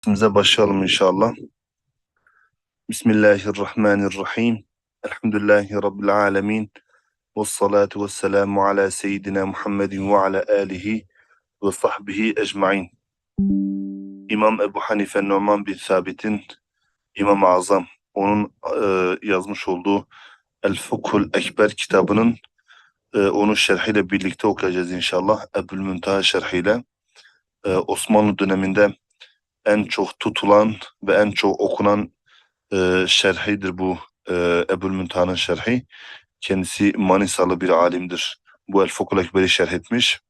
Dersimize başlayalım inşallah. Bismillahirrahmanirrahim. Elhamdülillahi Rabbil alemin. Ve salatu ve selamu ala seyyidina Muhammedin ve ala alihi ve sahbihi ecmain. İmam Ebu Hanife Numan bin Sabit'in İmam-ı Azam onun e, yazmış olduğu El Fukhul Ekber kitabının e, onun şerhiyle birlikte okuyacağız inşallah. Ebul Müntaha şerhiyle. E, Osmanlı döneminde en çok tutulan ve en çok okunan e, şerhidir bu e, Ebul Müntaha'nın şerhi. Kendisi Manisalı bir alimdir. Bu El Fukul Ekber'i şerh etmiş.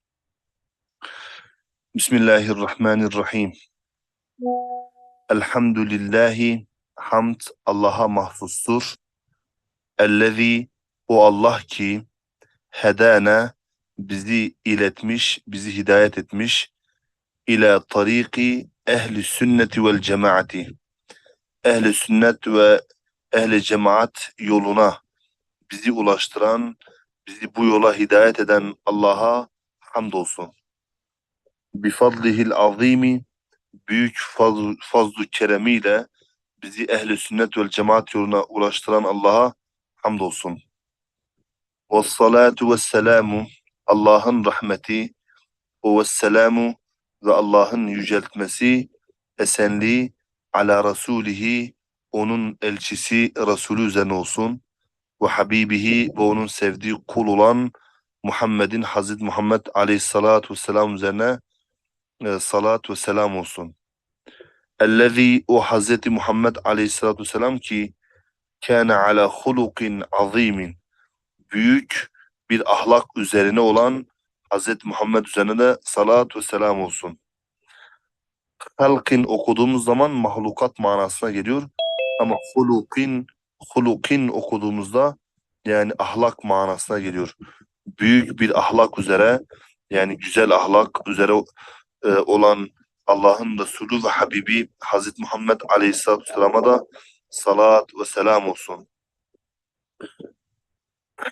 Bismillahirrahmanirrahim. Elhamdülillahi hamd Allah'a mahfuzdur. Ellezî o Allah ki hedana bizi iletmiş, bizi hidayet etmiş ila tariki ehli sünneti vel cemaati ehli sünnet ve ehli cemaat yoluna bizi ulaştıran, bizi bu yola hidayet eden Allah'a hamdolsun. Bifadlihil azimi büyük faz, fazlu keremiyle bizi ehli sünnet vel cemaat yoluna ulaştıran Allah'a hamdolsun. Ve salatu ve selamu Allah'ın rahmeti ve selamu ve Allah'ın yüceltmesi, esenliği ala Resulihi onun elçisi Resulü üzerine olsun ve Habibihi ve onun sevdiği kul olan Muhammed'in Hazreti Muhammed Aleyhissalatu vesselam üzerine e, salat ve selam olsun. Ellezî o Hazreti Muhammed Aleyhissalatu vesselam ki kâne ala hulukin azimin büyük bir ahlak üzerine olan Hazreti Muhammed üzerine de salat ve selam olsun. Halkin okuduğumuz zaman mahlukat manasına geliyor. Ama hulukin, hulukin okuduğumuzda yani ahlak manasına geliyor. Büyük bir ahlak üzere yani güzel ahlak üzere e, olan Allah'ın Resulü ve Habibi Hazreti Muhammed Aleyhisselatü Vesselam'a da salat ve selam olsun.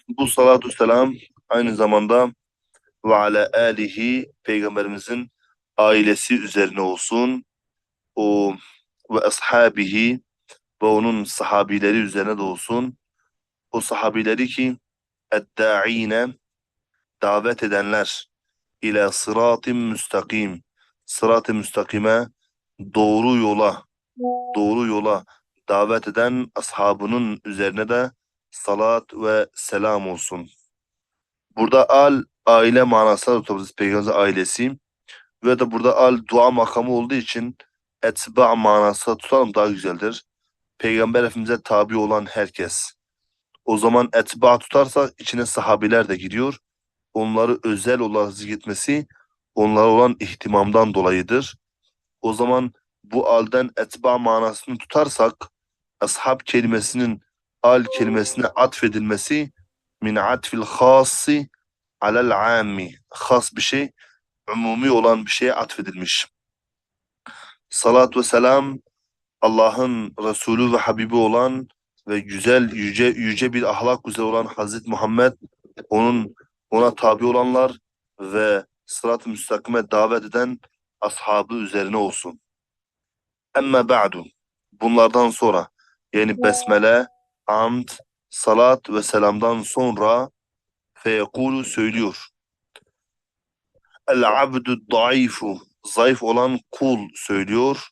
Bu salatu selam aynı zamanda ve ala alihi peygamberimizin ailesi üzerine olsun. O ve ashabihi ve onun sahabileri üzerine de olsun. O sahabileri ki edda'ine davet edenler ila sıratın müstakim sırat-ı müstakime doğru yola doğru yola davet eden ashabının üzerine de salat ve selam olsun. Burada al aile manasına tutabiliriz peygamber ailesi ve de burada al dua makamı olduğu için etba manasına tutalım daha güzeldir. Peygamber Efendimiz'e tabi olan herkes. O zaman etba tutarsa içine sahabiler de giriyor. Onları özel olarak zikretmesi onlara olan ihtimamdan dolayıdır. O zaman bu alden etba manasını tutarsak ashab kelimesinin al kelimesine atfedilmesi min atfil khassi alel ammi has bir şey umumi olan bir şeye atfedilmiş. Salat ve selam Allah'ın Resulü ve Habibi olan ve güzel yüce yüce bir ahlak üzere olan Hazreti Muhammed onun ona tabi olanlar ve sırat-ı müstakime davet eden ashabı üzerine olsun. Emme ba'du bunlardan sonra yani besmele, hamd, salat ve selamdan sonra feyekulu söylüyor. El abdu daifu zayıf olan kul söylüyor.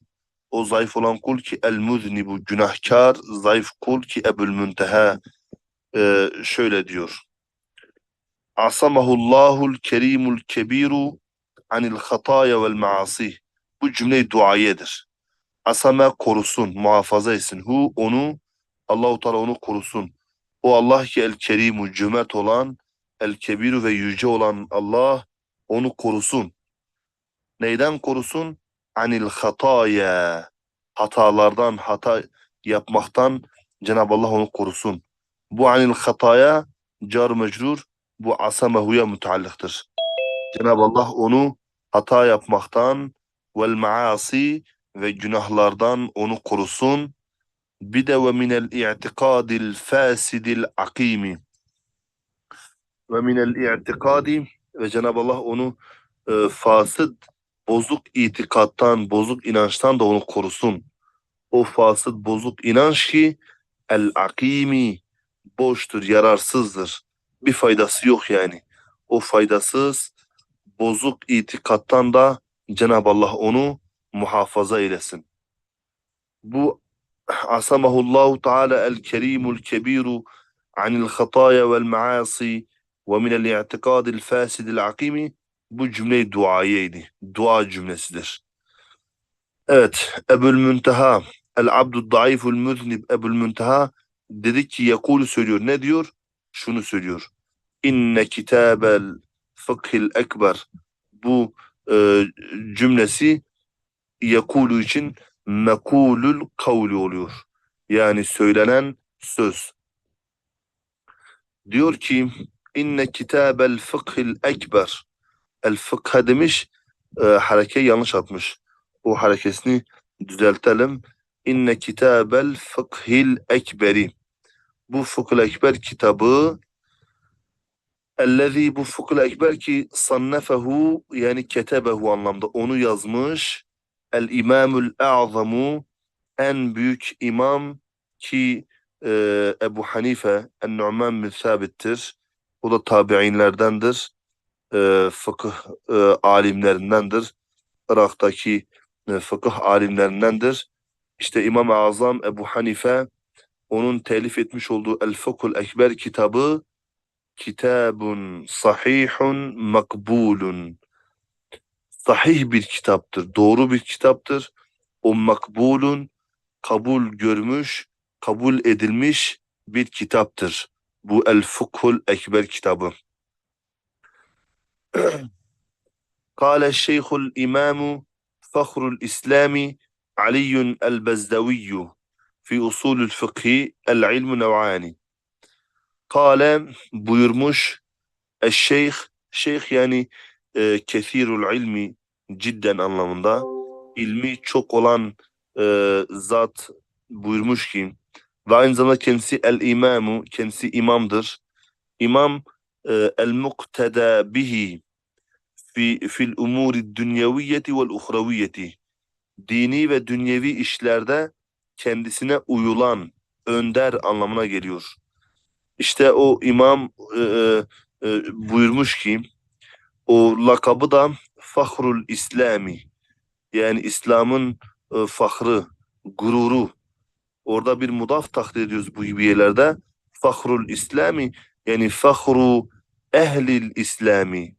O zayıf olan kul ki el muznibu günahkar zayıf kul ki ebul münteha ee, şöyle diyor. Asamahullahul kerimul kebiru anil hataya vel maasi. Bu cümle duayedir. Asame korusun, muhafaza etsin. Hu onu, Allahu Teala onu korusun. O Allah ki el kerimu cömert olan, el kebiru ve yüce olan Allah onu korusun. Neyden korusun? Anil hataya. Hatalardan, hata yapmaktan Cenab-ı Allah onu korusun. Bu anil hataya car mecrur bu asamehuya müteallıktır. Cenab-ı Allah onu hata yapmaktan vel maasi ve günahlardan onu korusun. Bir de ve minel i'tikadil fasidil akimi ve minel i'tikadi ve Cenab-ı Allah onu e, fasıd bozuk itikattan, bozuk inançtan da onu korusun. O fasıt bozuk inanç ki el-akimi boştur, yararsızdır. Bir faydası yok yani. O faydasız bozuk itikattan da Cenab-ı Allah onu muhafaza eylesin. Bu Teala el-kerimul kebiru anil hataya vel maasi ve minel i'tikadil fasidil akimi bu cümle duayeydi. Dua cümlesidir. Evet, Ebul Münteha, El Abdud Daiful Müznib Ebul Münteha dedi ki yakulu söylüyor. Ne diyor? Şunu söylüyor. İnne kitabel fıkhil ekber. Bu e, cümlesi yakulu için mekulül kavli oluyor. Yani söylenen söz. Diyor ki inne kitabel fıkhil ekber. El fıkha demiş e, hareke yanlış atmış. O harekesini düzeltelim. İnne kitabel fıkhil ekberi. Bu fıkhil ekber kitabı ellezî bu fıkhil ekber ki sannefehu yani ketebehu anlamda onu yazmış. El imamul a'zamu en büyük imam ki e, Ebu Hanife en-Nu'man bin Sabit'tir. O da tabi'inlerdendir. E, fıkıh e, alimlerindendir. Irak'taki e, fıkıh alimlerindendir. İşte İmam-ı Azam Ebu Hanife onun telif etmiş olduğu El Fıkhul Ekber kitabı kitabun sahihun makbulun sahih bir kitaptır, doğru bir kitaptır. O makbulun, kabul görmüş, kabul edilmiş bir kitaptır. Bu El Fukhul Ekber kitabı. Kale Şeyhul İmamu Fahrul İslami Ali el-Bezdavi fi usulül fıkhi el-ilmu nev'ani. Kale buyurmuş Eşşeyh, şeyh yani e, kesirul ilmi cidden anlamında ilmi çok olan e, zat buyurmuş ki ve aynı zamanda kendisi el imamu kendisi imamdır. İmam e, el mukteda bihi fi fil umuri dünyeviyeti vel uhraviyeti dini ve dünyevi işlerde kendisine uyulan önder anlamına geliyor. İşte o imam e, e, e, buyurmuş ki o lakabı da Fahrul İslami yani İslam'ın e, fahrı, gururu. Orada bir mudaf takdir ediyoruz bu gibi yerlerde. Fahrul İslami yani fahru ehlil İslami.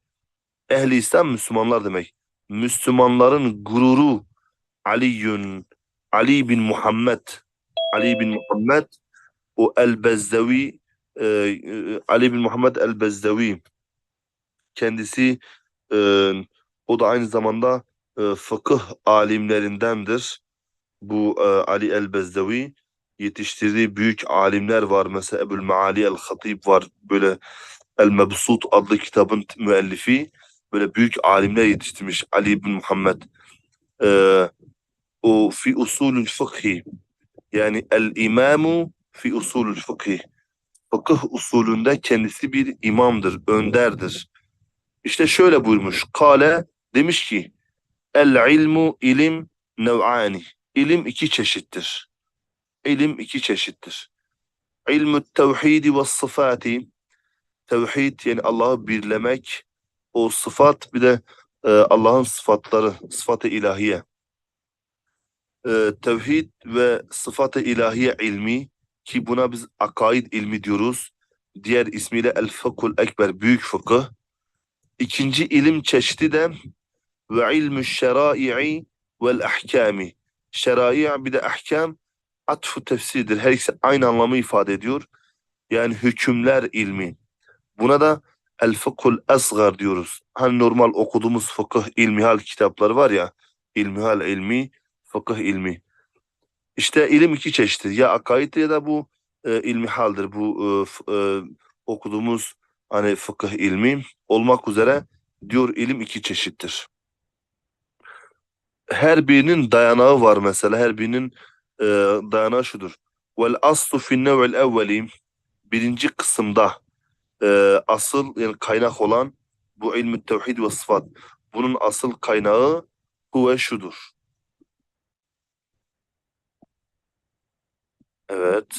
Ehli İslam Müslümanlar demek. Müslümanların gururu Aliyun, Ali bin Muhammed. Ali bin Muhammed o El-Bezdevi e, e, Ali bin Muhammed El-Bezdevi kendisi e, o da aynı zamanda e, fıkıh alimlerindendir. Bu e, Ali el-Bezdevi yetiştirdiği büyük alimler var. Mesela Ebul Maali el-Hatib var. Böyle El-Mebsut adlı kitabın müellifi. Böyle büyük alimler yetiştirmiş Ali bin Muhammed. E, o fi usulül fıkhi yani el-imamu fi usulül fıkhi fıkıh usulünde kendisi bir imamdır, önderdir. İşte şöyle buyurmuş. Kale demiş ki El ilmu ilim nev'ani. İlim iki çeşittir. İlim iki çeşittir. İlmü tevhidi ve sıfati. Tevhid yani Allah'ı birlemek. O sıfat bir de e, Allah'ın sıfatları, sıfatı ilahiye. E, tevhid ve sıfatı ilahiye ilmi ki buna biz akaid ilmi diyoruz. Diğer ismiyle el fıkhul ekber, büyük fıkıh. İkinci ilim çeşidi de ve ilmü şerai'i vel ahkami. Şerai bir de ahkam atfu tefsirdir. Her ikisi aynı anlamı ifade ediyor. Yani hükümler ilmi. Buna da el fıkhul asgar diyoruz. Hani normal okuduğumuz fıkıh ilmihal kitapları var ya. İlmihal ilmi, fıkıh ilmi. İşte ilim iki çeşittir. Ya akaid ya da bu e, ilmihaldir. Bu e, e, okuduğumuz hani fıkıh ilmi olmak üzere diyor ilim iki çeşittir. Her birinin dayanağı var mesela. Her birinin e, dayanağı şudur. Vel aslu fin nev'el evveli birinci kısımda e, asıl yani kaynak olan bu ilmi tevhid ve sıfat. Bunun asıl kaynağı huve şudur. Evet.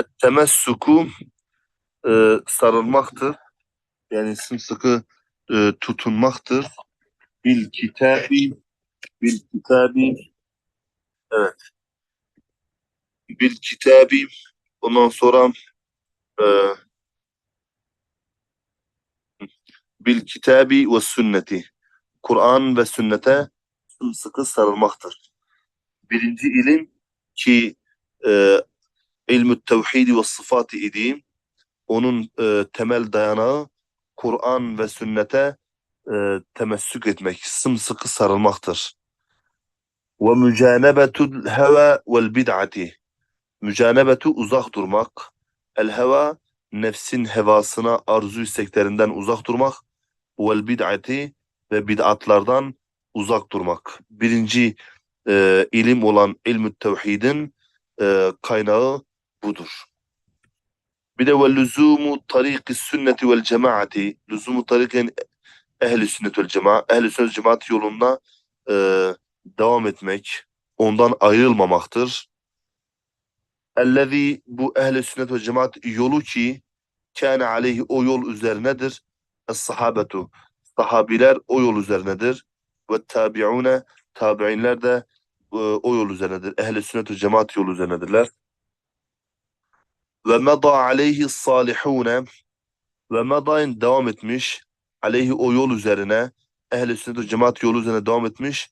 Et-temessuku e, sarılmaktır. Yani sımsıkı e, tutunmaktır. Bil kitabi bil kitabi evet. Bil kitabi ondan sonra e, bil kitabi ve sünneti Kur'an ve sünnete sımsıkı sarılmaktır. Birinci ilim ki e, ilmü tevhidi ve sıfatı idi. Onun e, temel dayanağı Kur'an ve sünnete e, temessük etmek, sımsıkı sarılmaktır. Ve mücanebetul heva vel bid'ati. Mücanebetu uzak durmak. El heva nefsin hevasına arzu isteklerinden uzak durmak. Vel bid'ati ve bid'atlardan uzak durmak. Birinci e, ilim olan ilmü tevhidin e, kaynağı budur. Bir de ve lüzumu tariki sünneti vel cemaati. Lüzumu tarikin ehli sünnet vel cemaat. Ehli sünnet cemaat yolunda e, devam etmek, ondan ayrılmamaktır. Ellezî bu ehli sünnet ve cemaat yolu ki kâne aleyhi o yol üzerinedir. Es-sahabetu sahabiler o yol üzerinedir. Ve tabi'une tabi'inler de e, o yol üzerinedir. Ehli sünnet ve cemaat yolu üzerinedirler. Ve meda aleyhi salihune ve medain devam etmiş aleyhi o yol üzerine ehli sünnet cemaat yolu üzerine devam etmiş.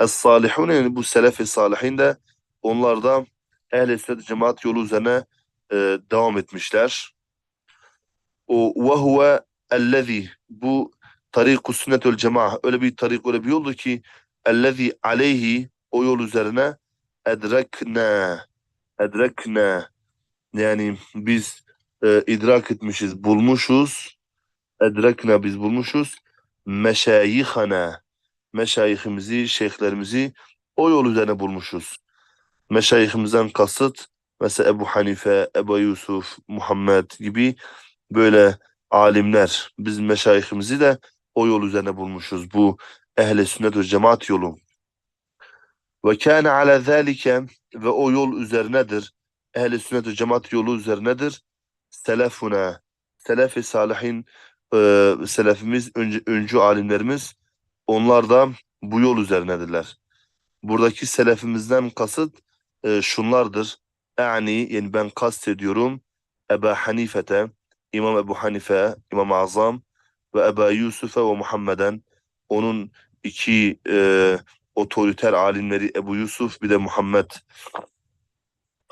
Es-salihun yani bu selef-i salihin de onlar da ehl-i sünnet cemaat yolu üzerine e, devam etmişler. O ve huve ellezî bu tariku sünnetül cemaat öyle bir tarik öyle bir yoldu ki ellezî aleyhi o yol üzerine edrekne edrekne yani biz e, idrak etmişiz, bulmuşuz. Edrekne biz bulmuşuz. Meşayihana meşayihimizi, şeyhlerimizi o yol üzerine bulmuşuz. Meşayihimizden kasıt mesela Ebu Hanife, Ebu Yusuf, Muhammed gibi böyle alimler. Biz meşayihimizi de o yol üzerine bulmuşuz. Bu ehl-i sünnet ve cemaat yolu. Ve kâne ala zâlike ve o yol üzerinedir. Ehl-i sünnet ve cemaat yolu üzerinedir. Selefuna, selef-i salihin, e, selefimiz, öncü, öncü alimlerimiz onlar da bu yol üzerinedirler. Buradaki selefimizden kasıt e, şunlardır. Yani, yani ben kastediyorum Ebu Hanifete, İmam Ebu Hanife, İmam Azam ve Ebu Yusuf'e ve Muhammeden onun iki e, otoriter alimleri Ebu Yusuf bir de Muhammed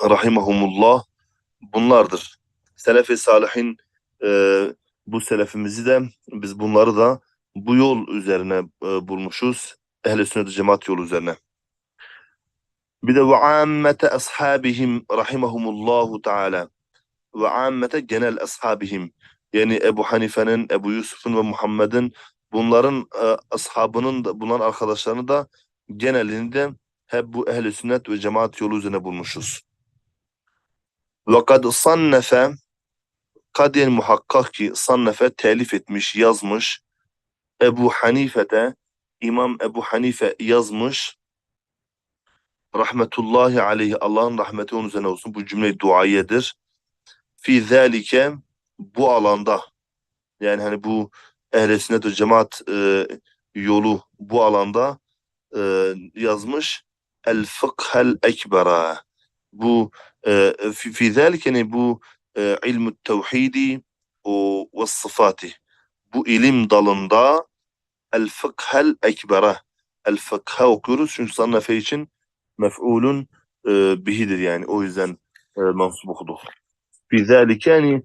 rahimahumullah bunlardır. Selefi Salihin e, bu selefimizi de biz bunları da bu yol üzerine e, bulmuşuz. Ehl-i sünnet cemaat yolu üzerine. Bir de ve ammete ashabihim rahimahumullahu teala. Ve ammete genel ashabihim. Yani Ebu Hanife'nin, Ebu Yusuf'un ve Muhammed'in bunların e, ashabının da bunların arkadaşlarını da genelinde hep bu ehl-i sünnet ve cemaat yolu üzerine bulmuşuz. Ve kad sannefe kadiyen muhakkak ki sannefe telif etmiş, yazmış. Ebu Hanife'de İmam Ebu Hanife yazmış. Rahmetullahi aleyhi Allah'ın rahmeti onun üzerine olsun. Bu cümle duayedir. Fi zalike bu alanda. Yani hani bu ehl-i sünnet ve cemaat e, yolu bu alanda e, yazmış. El fıkhel ekbera bu fi zalike yani bu e, ilmu tevhidi ve sıfati bu ilim dalında el fıkhel ekbere. El fıkha okuyoruz çünkü sannefe için mef'ulun e, bihidir yani. O yüzden e, mansup okuduk. Fi zâlike yani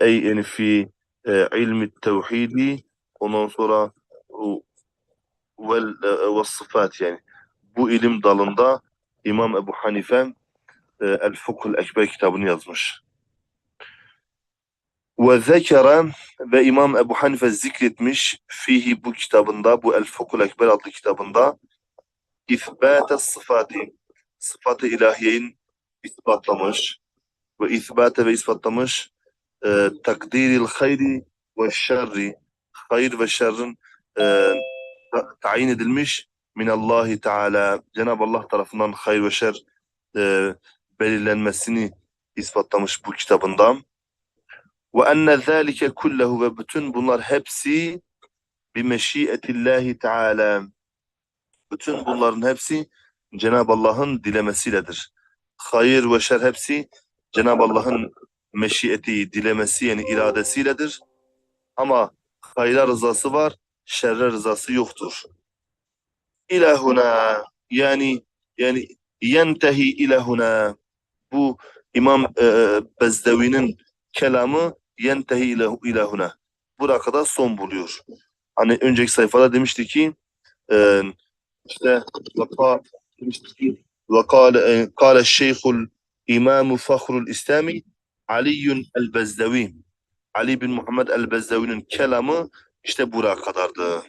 ey yani fi ilmi tevhidi ondan sonra ve sıfat yani. Bu ilim dalında İmam Ebu Hanife e, El Fıkhul Ekber kitabını yazmış. Ve zekere ve İmam Ebu Hanife zikretmiş fihi bu kitabında, bu El Fukul Ekber adlı kitabında İthbate sıfatı, sıfatı ilahiyeyin ispatlamış ve isbate ve ispatlamış e, takdiril hayri ve şerri, hayır ve şerrin e, ta- tayin edilmiş minallahi teala Cenab-ı Allah tarafından hayır ve şer e, belirlenmesini ispatlamış bu kitabında. Ve enne zâlike kullehu ve bütün bunlar hepsi bi meşiyetillahi teala. Bütün bunların hepsi Cenab-ı Allah'ın dilemesiyledir. Hayır ve şer hepsi Cenab-ı Allah'ın meşiyeti, dilemesi yani iradesiyledir. Ama hayra rızası var, şerre rızası yoktur. İlahuna yani yani yentehi ilahuna bu İmam e, Bezdevi'nin kelamı yentehi ilahu ilahuna. Buraya kadar son buluyor. Hani önceki sayfada demişti ki e, işte vaka demişti ki وقال قال الشيخ الإمام فخر الإسلامي علي el-Bezdevi Ali bin Muhammed el-Bezdevi'nin kelamı işte buraya kadardı.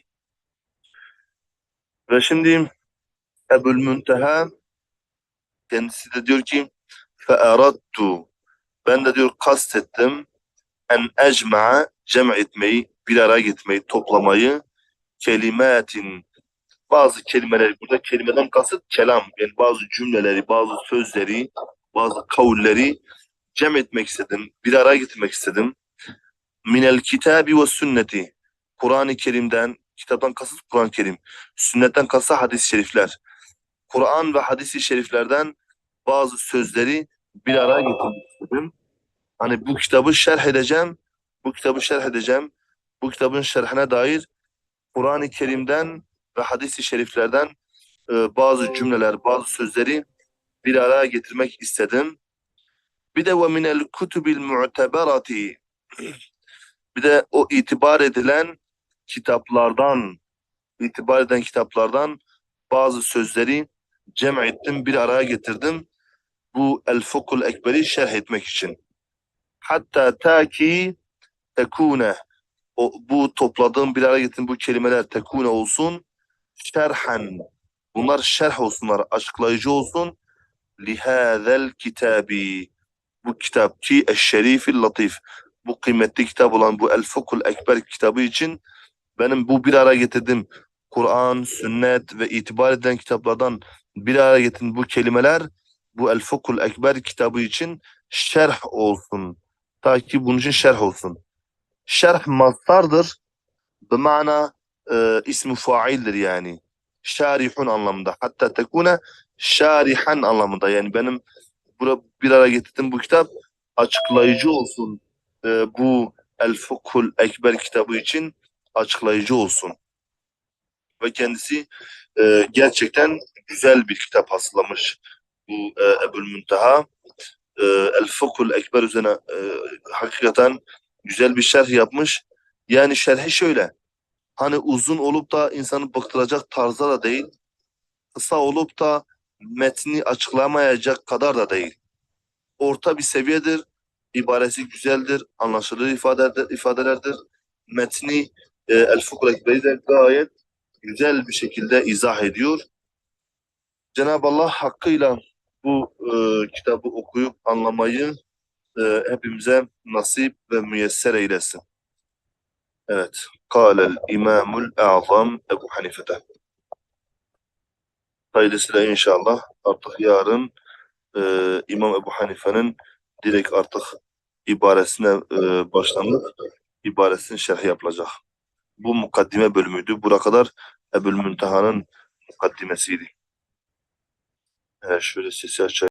Ve şimdi Ebul Münteha kendisi de diyor ki Fe. Ben de diyor kastettim. En ecma'a cem etmeyi, bir araya getirmeyi, toplamayı. Kelimatin. Bazı kelimeleri, burada kelimeden kasıt kelam. Yani bazı cümleleri, bazı sözleri, bazı kavulleri cem etmek istedim. Bir araya getirmek istedim. Minel kitabi ve sünneti. Kur'an-ı Kerim'den, kitaptan kasıt Kur'an-ı Kerim. Sünnetten kasıt hadis-i şerifler. Kur'an ve hadis-i şeriflerden bazı sözleri bir araya getirmek istedim. Hani bu kitabı şerh edeceğim, bu kitabı şerh edeceğim. Bu kitabın şerhine dair Kur'an-ı Kerim'den ve hadis-i şeriflerden e, bazı cümleler, bazı sözleri bir araya getirmek istedim. Bir de ve minel kutubil mu'teberati bir de o itibar edilen kitaplardan itibar eden kitaplardan bazı sözleri cem ettim, bir araya getirdim. Bu El Fukul Ekber'i şerh etmek için. Hatta ta ki tekune o, bu topladığım bir araya getirdiğim bu kelimeler tekune olsun şerhen. Bunlar şerh olsunlar, açıklayıcı olsun. Lihazel kitabi bu kitap ki eşşerifil latif. Bu kıymetli kitap olan bu El Fukul Ekber kitabı için benim bu bir araya getirdiğim Kur'an, sünnet ve itibar edilen kitaplardan bir araya getirdiğim bu kelimeler bu El Fukul Ekber kitabı için şerh olsun. Ta ki bunun için şerh olsun. Şerh mastardır. Bimana e, ismi faildir yani. Şarihun anlamında. Hatta tekune şarihan anlamında. Yani benim bura bir araya getirdiğim bu kitap açıklayıcı olsun. E, bu El Fukul Ekber kitabı için açıklayıcı olsun. Ve kendisi e, gerçekten güzel bir kitap hazırlamış bu e, Ebul Münteha. E, El Fukul Ekber üzerine e, hakikaten güzel bir şerh yapmış. Yani şerhi şöyle. Hani uzun olup da insanı bıktıracak tarzda da değil. Kısa olup da metni açıklamayacak kadar da değil. Orta bir seviyedir. İbaresi güzeldir. Anlaşılır ifadeler, ifadelerdir. Metni e, El Fukul Ekber'i de gayet güzel bir şekilde izah ediyor. Cenab-ı Allah hakkıyla bu e, kitabı okuyup anlamayı e, hepimize nasip ve müyesser eylesin. Evet. Kâlel imamul a'zam Ebu Hanife'de. Hayırlısıyla inşallah artık yarın e, İmam Ebu Hanife'nin direkt artık ibaresine e, başlanıp ibaresinin şerhi yapılacak. Bu mukaddime bölümüydü. Buraya kadar Ebul Münteha'nın mukaddimesiydi. Evet, şöyle sesi açayım.